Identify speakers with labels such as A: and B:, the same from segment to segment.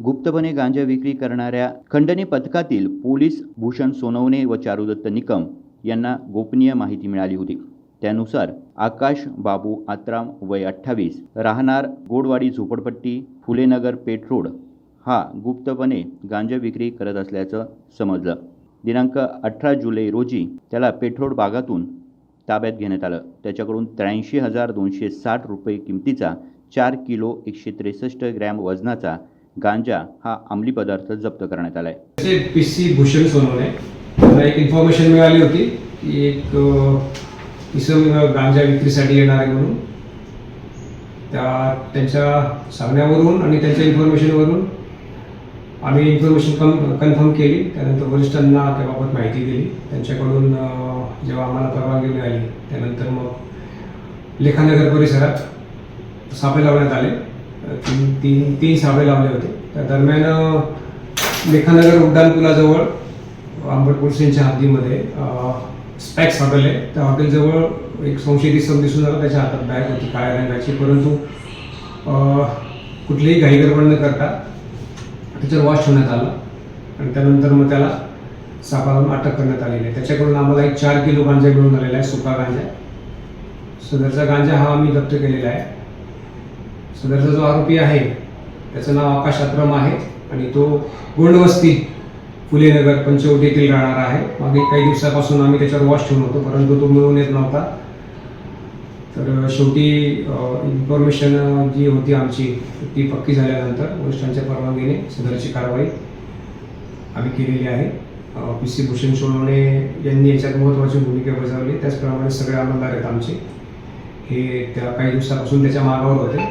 A: गुप्तपणे गांजा विक्री करणाऱ्या खंडणी पथकातील पोलीस भूषण सोनवणे व चारुदत्त निकम यांना गोपनीय माहिती मिळाली होती. त्यानुसार आकाश बाबू आत्राम वय अठ्ठावीस राहणार गोडवाडी झोपडपट्टी फुलेनगर पेठ रोड हा गुप्तपणे गांजा विक्री करत असल्याचं समजलं. दिनांक अठरा जुलै रोजी त्याला पेठरोड भागातून ताब्यात घेण्यात आलं. त्याच्याकडून त्र्याऐंशी हजार दोनशे साठ रुपये किमतीचा चार किलो एकशे त्रेसष्ट ग्रॅम वजनाचा गांजा हा अंमली पदार्थ जप्त करण्यात आला आहे
B: पी सी भूषण सोनवणे. मला एक इन्फॉर्मेशन मिळाली होती की एक अ, इसम गांजा विक्रीसाठी येणार आहे म्हणून. त्या त्यांच्या सांगण्यावरून आणि त्यांच्या इन्फॉर्मेशनवरून आम्ही इन्फॉर्मेशन कम कन्फर्म केली. त्यानंतर वरिष्ठांना त्याबाबत माहिती दिली. त्यांच्याकडून जेव्हा आम्हाला परवानगी मिळाली त्यानंतर मग लेखानगर परिसरात सापे लावण्यात आले. तीन तीन तीन सापे लावले होते. त्या दरम्यान लेखानगर उड्डाणपुलाजवळ आंबट पोलिसांच्या हद्दीमध्ये स्पॅक्स हॉटेल आहे. त्या हॉटेलजवळ एक संशयित इसम दिसून आला. त्याच्या हातात बॅग होती काळ्या रंगाची. परंतु कुठलीही घाईगडबड न करता त्याच्यावर वॉश ठेवण्यात आला. आणि त्यानंतर मग त्याला सापाला अटक करण्यात आलेली आहे. त्याच्याकडून आम्हाला एक चार किलो गांजा मिळून आलेला आहे सुका गांजा. सदरचा गांजा हा आम्ही जप्त केलेला आहे. सदरचा जो आरोपी आहे त्याचं नाव आकाश अक्रम आहे आणि तो गोंडवस्ती फुलेनगर पंचवटी येथील राहणार आहे. मागे काही दिवसापासून आम्ही त्याच्यावर वॉश ठेवून होतो परंतु तो मिळून येत नव्हता. तर शेवटी इन्फॉर्मेशन जी होती आमची ती पक्की झाल्यानंतर वरिष्ठांच्या परवानगीने सदरची कारवाई आम्ही केलेली आहे. पी सी भूषण सोनवणे यांनी याच्यात महत्त्वाची भूमिका बजावली. त्याचप्रमाणे सगळे आमदार आहेत आमचे. हे त्या काही दिवसापासून त्याच्या मागावर होते.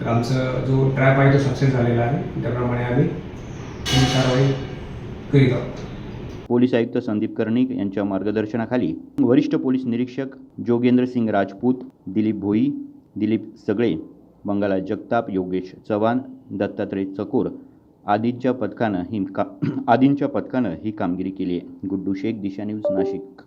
B: तर आमचा जो ट्रॅप आहे तो सक्सेस झालेला आहे. त्याप्रमाणे आम्ही कारवाई करीत आहोत.
A: पोलीस आयुक्त संदीप कर्णिक यांच्या मार्गदर्शनाखाली वरिष्ठ पोलीस निरीक्षक जोगेंद्र सिंग राजपूत दिलीप भोई दिलीप सगळे बंगाला जगताप योगेश चव्हाण दत्तात्रय चकोर आदींच्या पथकानं ही का आदींच्या पथकानं ही कामगिरी केली आहे. गुड्डू शेख दिशा न्यूज नाशिक.